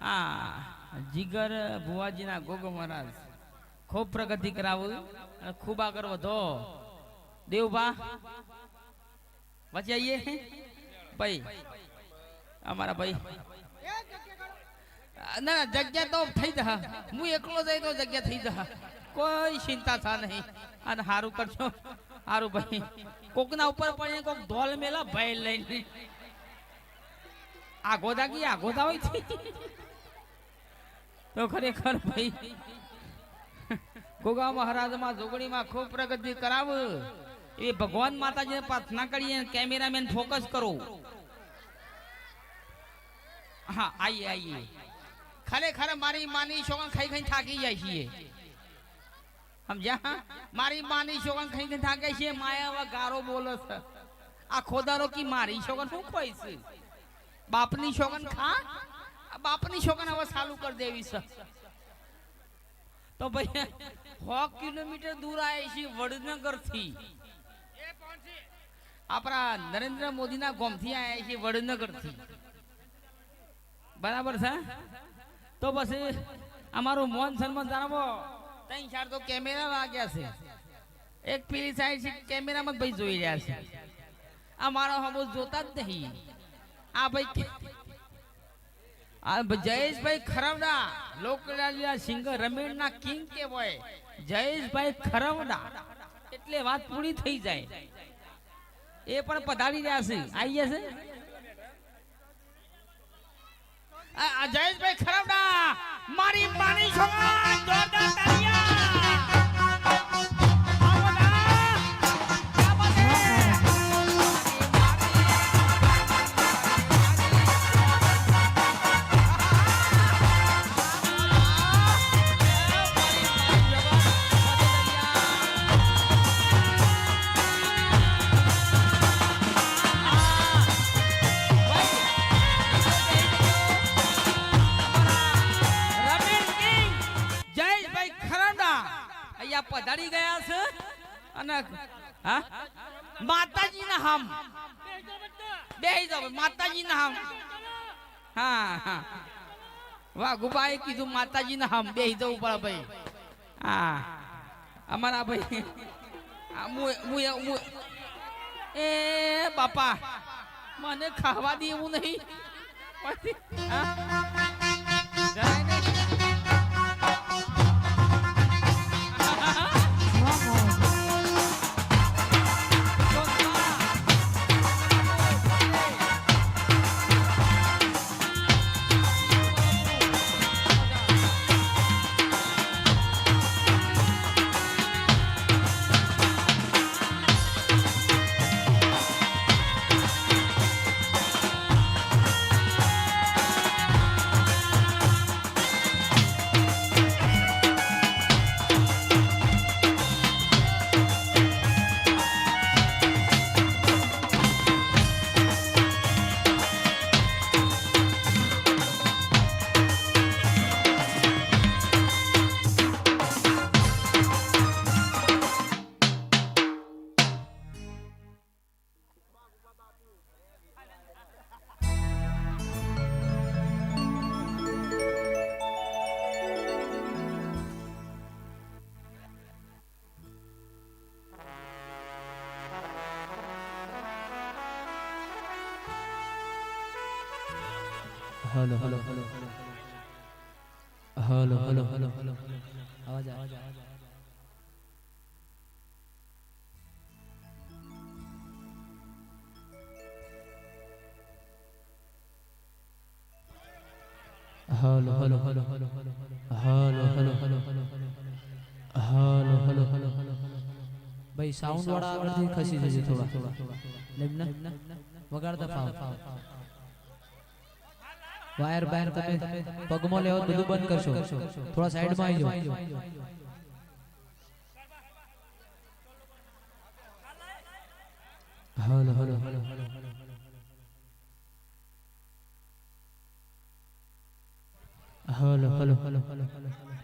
હા, જીગર ભુવાજીના ગોગો મહારાજ. ખૂબ પ્રગતિ કરાવું. અને ખૂબ આગળ વધો. દેવભા, વચ્ચે આઈએ ભાઈ, અમારા ભાઈ. ના જગ્યા તો થઈ જા હું એકલો જઈ તો જગ્યા થઈ જા કોઈ ચિંતા થા નહીં. અને સારું કરજો. હારું ભાઈ. કોકના ઉપર પણ કોક ઢોલ મેલા ભાઈ લઈને. આ ગોદા કી આ ગોદા હોય છે. તો ખરેખર ભાઈ, ગોગા મહારાજમાં જોગણીમાં ખૂબ પ્રગતિ કરાવ. એ ભગવાન માતાજીને પ્રાર્થના કરીએ કેમેરામેન ફોકસ કરો. હા, આઈએ આઈએ. ખરેખર મારી માની શોગન ખાઈ ખાઈ થાકી જાય છીએ. સમજ્યા? મારી માની શોગન ખાઈ ખાઈ થાકે છે, માયા હવે ગારો બોલો છે. આ ખોદારો કી મારી શોગન શું ખોઈશ બાપની શોગન ખા? બાપની છોકન હવે ચાલુ કરી દેવી છે. તો ભાઈ, સો કિલોમીટર દૂર આવે છે વડનગરથી આપણા નરેન્દ્ર મોદીના ગોમથી આવ્યા છે વડનગરથી બરાબર છે? તો પછી અમારું મોહન સન્માન જાણવો, ત્રણ ચાર તો કેમેરા લાગ્યા છે. એક પેલી સાઈડ છે, કેમેરામાં ભાઈ જોઈ રહ્યા છે. આ મારો હમો જોતા જ નહીં. આ ભાઈ જયેશભાઈ ખરવડા લોકલાલીલા સિંગર, રમેણના કિંગ કહેવાય. જયેશભાઈ ખરવડા. એટલે વાત પૂરી થઈ જાય. એ પણ પધારી રહ્યા છે. આવી ગયા છે? જયેશભાઈ ખરવડા, મારી માની છોકરા ગયા છે? અને હા? માતાજીના હામ. બે જાવ માતાજીના હામ. હા હા. વાહ ગુબાએ કીધું માતાજીના હામ. બે જવું પડે ભાઈ. હા. અમારા ભાઈ. મુએ- એ બાપા, મને ખાવા દે એવું નહીં. હા? Hello hello hello hello hello hello hello અવાજ અવાજ hello hello hello hello hello hello hello hello hello hello hello ભાઈ સાઉન્ડ વાળા આગળથી ખસી જશે થોડા થોડા વગાડતા ફાવ વાયર બાયર તમે પગમાં લેવો બધું બંધ કરશો થોડા સાઈડમાં આવી જાઓ hello hello hello hello hello hello hello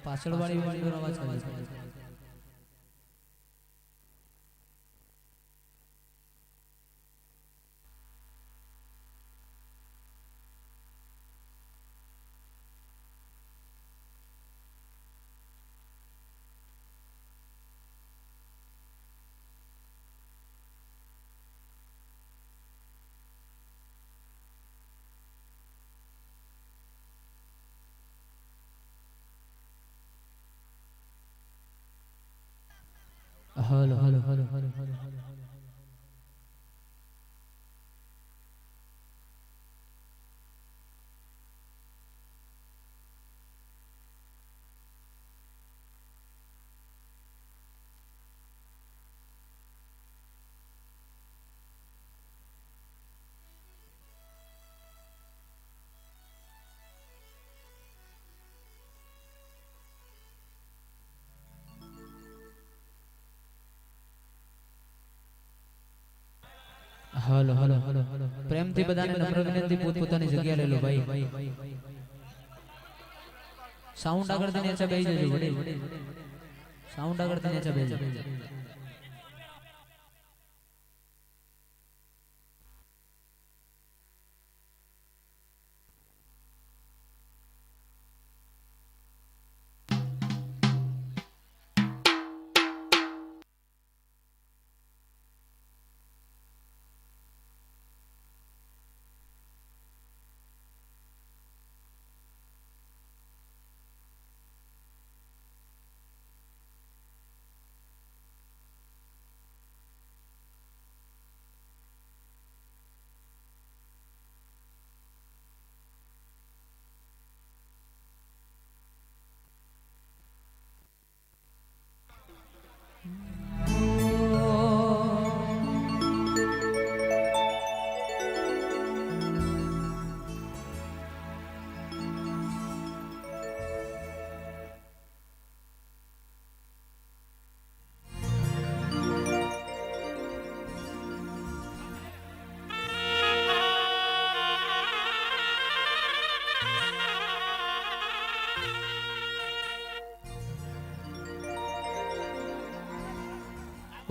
પાછળ વાળી વાળી અવાજ કરે છે حاله હલો હલો હલો પ્રેમથી બધાને નમ્ર વિનંતી પોતપોતાની જગ્યા લઈ લો ભાઈ. સાઉન્ડ આગળ તને નીચે બેસી જજો વડી સાઉન્ડ આગળ તને નીચે બેસી જજો.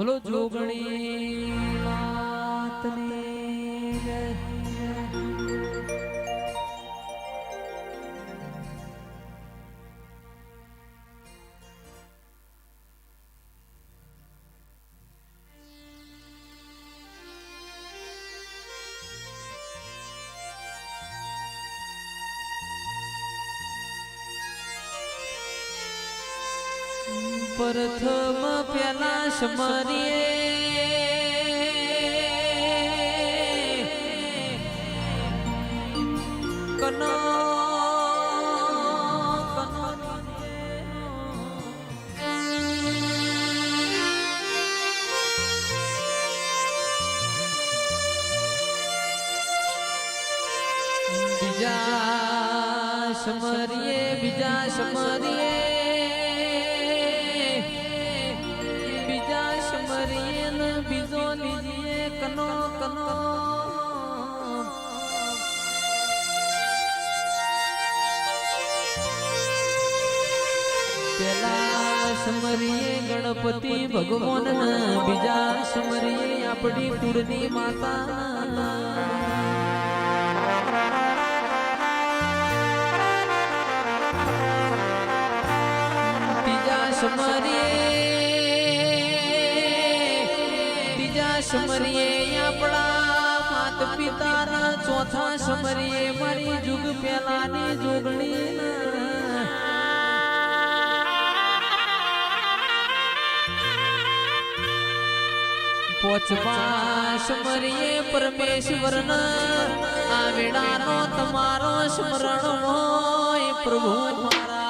બોલો જોગણી Mm-hmm. પ્રથમ પેલા સમારીએ કનો બીજા સમરીએ બીજા સમરીએ લીજીએ કનો કનો. પેલા સમરીએ ગણપતિ ભગવાન બીજા સમરીએ આપણી પૂરની માતા. બીજા સમરીએ આપણા માત પિતાના ચોથા સમરીએ મારી જુગ પેલાની જોગણી પોચવા સમરીએ પરમેશ્વર આ વેળાનો તમારો સ્મરણ હોય પ્રભુ મારા